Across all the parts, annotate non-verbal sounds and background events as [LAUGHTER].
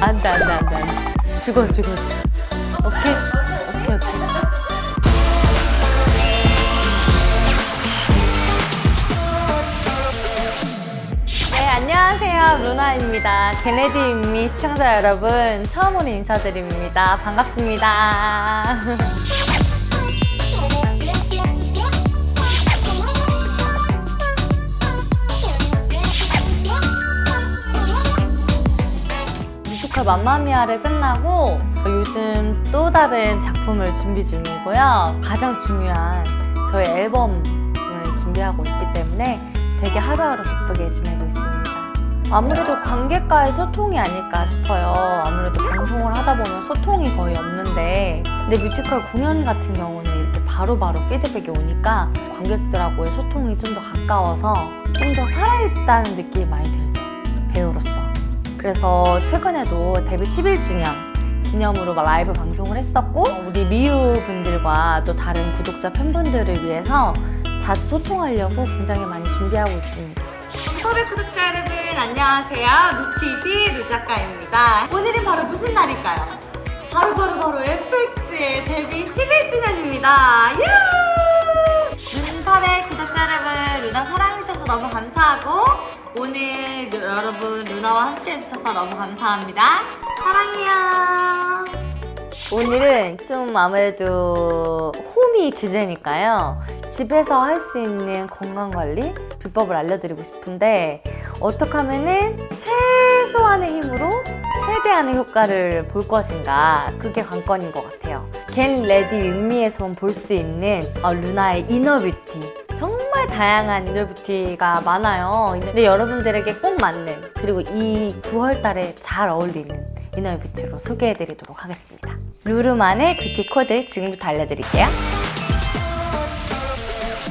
안 돼, 안 돼, 안 돼, 안 돼. 죽어, 죽어, 죽어. 오케이? 오케이, 오케이. 네, 안녕하세요. 루나입니다. 개네디 인미 시청자 여러분, 처음으로 인사드립니다. 반갑습니다. [LAUGHS] 맘마미아를 끝나고 요즘 또 다른 작품을 준비 중이고요. 가장 중요한 저희 앨범을 준비하고 있기 때문에 되게 하루하루 바쁘게 지내고 있습니다. 아무래도 관객과의 소통이 아닐까 싶어요. 아무래도 방송을 하다 보면 소통이 거의 없는데 근데 뮤지컬 공연 같은 경우는 이렇게 바로바로 피드백이 오니까 관객들하고의 소통이 좀 더 가까워서 좀 더 살아있다는 느낌이 많이. 배우로서. 그래서 최근에도 데뷔 11주년 기념으로 막 라이브 방송을 했었고 우리 미유 분들과 또 다른 구독자 팬분들을 위해서 자주 소통하려고 굉장히 많이 준비하고 있습니다. 서울 구독자 여러분 안녕하세요. 루티지 루 작가입니다. 오늘은 바로 무슨 날일까요? 바로 바로 바로 FX의 데뷔 11주년입니다. 너무 감사하고 오늘 여러분 루나와 함께 해주셔서 너무 감사합니다. 사랑해요. 오늘은 좀 아무래도 홈이 주제니까요. 집에서 할 수 있는 건강관리 비법을 알려드리고 싶은데 어떻게 하면은 최소한의 힘으로 최대한의 효과를 볼 것인가 그게 관건인 것 같아요. 겐 레디 윈미에서만 볼수 있는 어, 루나의 이너뷰티 정말 다양한 이너뷰티가 많아요. 근데 여러분들에게 꼭 맞는 그리고 이 9월달에 잘 어울리는 이너뷰티로 소개해드리도록 하겠습니다. 루루만의 뷰티 코드 지금부터 알려드릴게요.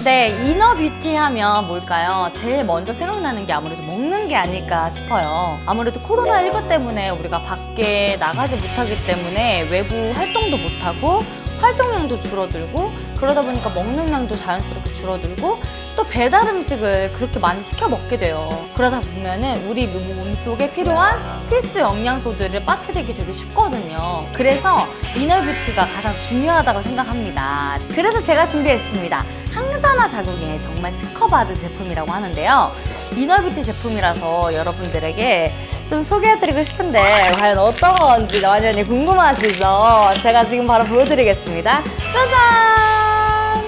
네, 이너 뷰티 하면 뭘까요? 제일 먼저 생각나는 게 아무래도 먹는 게 아닐까 싶어요. 아무래도 코로나19 때문에 우리가 밖에 나가지 못하기 때문에 외부 활동도 못하고 활동량도 줄어들고 그러다 보니까 먹는 양도 자연스럽게 줄어들고 또 배달 음식을 그렇게 많이 시켜 먹게 돼요. 그러다 보면은 우리 몸속에 필요한 필수 영양소들을 빠뜨리기 되게 쉽거든요. 그래서 이너뷰티가 가장 중요하다고 생각합니다. 그래서 제가 준비했습니다. 항산화 작용에 정말 특허받은 제품이라고 하는데요. 이너뷰티 제품이라서 여러분들에게 좀 소개해드리고 싶은데 과연 어떤 건지 완전히 궁금하시죠? 제가 지금 바로 보여드리겠습니다. 짜잔!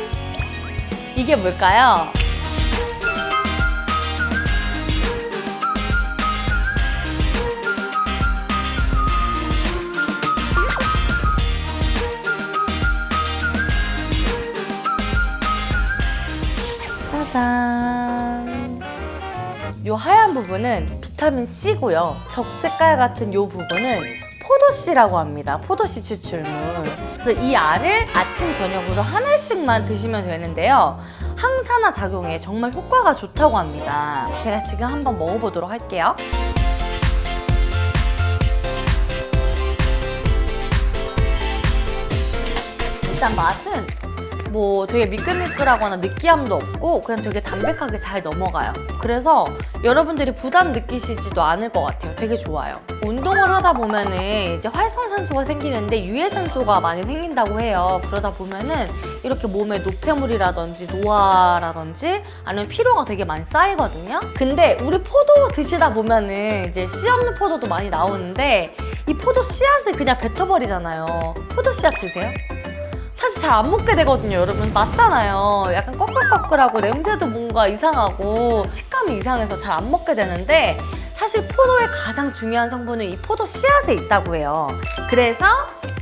이게 뭘까요? 짜잔. 요 하얀 부분은 비타민 C고요. 적색깔 같은 요 부분은 포도씨라고 합니다. 포도씨 추출물. 그래서 이 알을 아침, 저녁으로 한 알씩만 드시면 되는데요. 항산화 작용에 정말 효과가 좋다고 합니다. 제가 지금 한번 먹어보도록 할게요. 일단 맛은 뭐 되게 미끌미끌하거나 느끼함도 없고 그냥 되게 담백하게 잘 넘어가요. 그래서 여러분들이 부담 느끼시지도 않을 것 같아요. 되게 좋아요. 운동을 하다 보면은 이제 활성산소가 생기는데 유해산소가 많이 생긴다고 해요. 그러다 보면은 이렇게 몸에 노폐물이라든지 노화라든지 아니면 피로가 되게 많이 쌓이거든요. 근데 우리 포도 드시다 보면은 이제 씨 없는 포도도 많이 나오는데 이 포도 씨앗을 그냥 뱉어버리잖아요. 포도 씨앗 드세요? 사실 잘 안 먹게 되거든요, 여러분. 맞잖아요. 약간 꺼끌꺼끌하고 냄새도 뭔가 이상하고 식감이 이상해서 잘 안 먹게 되는데 사실 포도의 가장 중요한 성분은 이 포도 씨앗에 있다고 해요. 그래서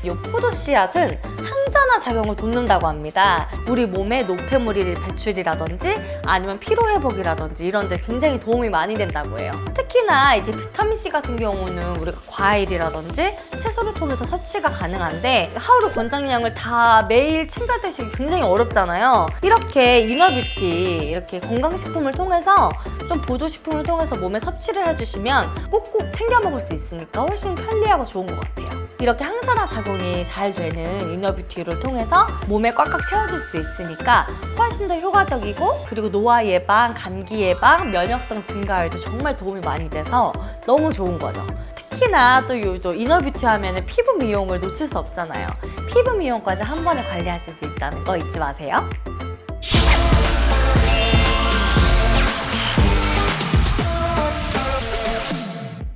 이 포도 씨앗은 항산화 작용을 돕는다고 합니다. 우리 몸에 노폐물이 배출이라든지 아니면 피로 회복이라든지 이런 데 굉장히 도움이 많이 된다고 해요. 특히나 이제 비타민 C 같은 경우는 우리가 과일이라든지 채소를 통해서 섭취가 가능한데 하루 권장량을 다 매일 챙겨 드시기 굉장히 어렵잖아요. 이렇게 이너뷰티 이렇게 건강식품을 통해서 좀 보조식품을 통해서 몸에 섭취를 해주시면 꼭꼭 챙겨 먹을 수 있으니까 훨씬 편리하고 좋은 것 같아요. 이렇게 항산화 작용이 잘 되는 이너뷰티 를 통해서 몸에 꽉꽉 채워줄 수 있으니까 훨씬 더 효과적이고 그리고 노화 예방, 감기 예방, 면역성 증가에도 정말 도움이 많이 돼서 너무 좋은 거죠. 특히나 또 요즘 이너뷰티 하면은 피부 미용을 놓칠 수 없잖아요. 피부 미용까지 한 번에 관리하실 수 있다는 거 잊지 마세요.